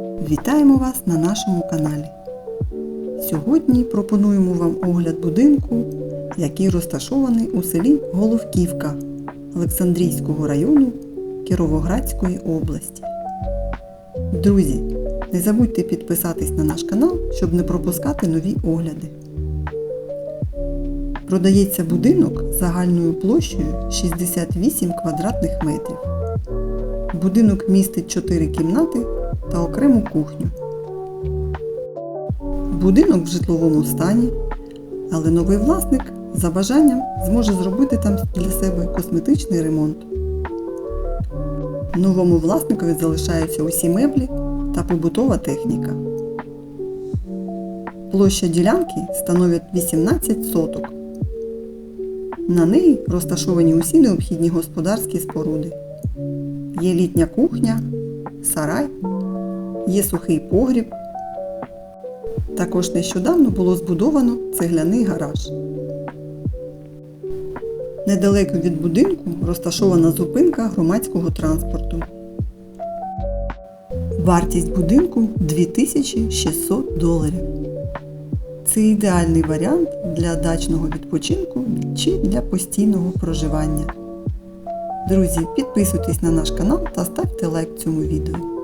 Вітаємо вас на нашому каналі. Сьогодні пропонуємо вам огляд будинку, який розташований у селі Головківка Олександрійського району Кіровоградської області. Друзі, не забудьте підписатись на наш канал, щоб не пропускати нові огляди. Продається будинок загальною площею 68 квадратних метрів. Будинок містить 4 кімнати та окрему кухню. Будинок в житловому стані, але новий власник за бажанням зможе зробити там для себе косметичний ремонт. Новому власникові залишаються усі меблі та побутова техніка. Площа ділянки становить 18 соток. На неї розташовані усі необхідні господарські споруди. Є літня кухня, сарай, є сухий погріб. Також нещодавно було збудовано цегляний гараж. Недалеко від будинку розташована зупинка громадського транспорту. Вартість будинку 2600 доларів. Це ідеальний варіант для дачного відпочинку чи для постійного проживання. Друзі, підписуйтесь на наш канал та ставте лайк цьому відео.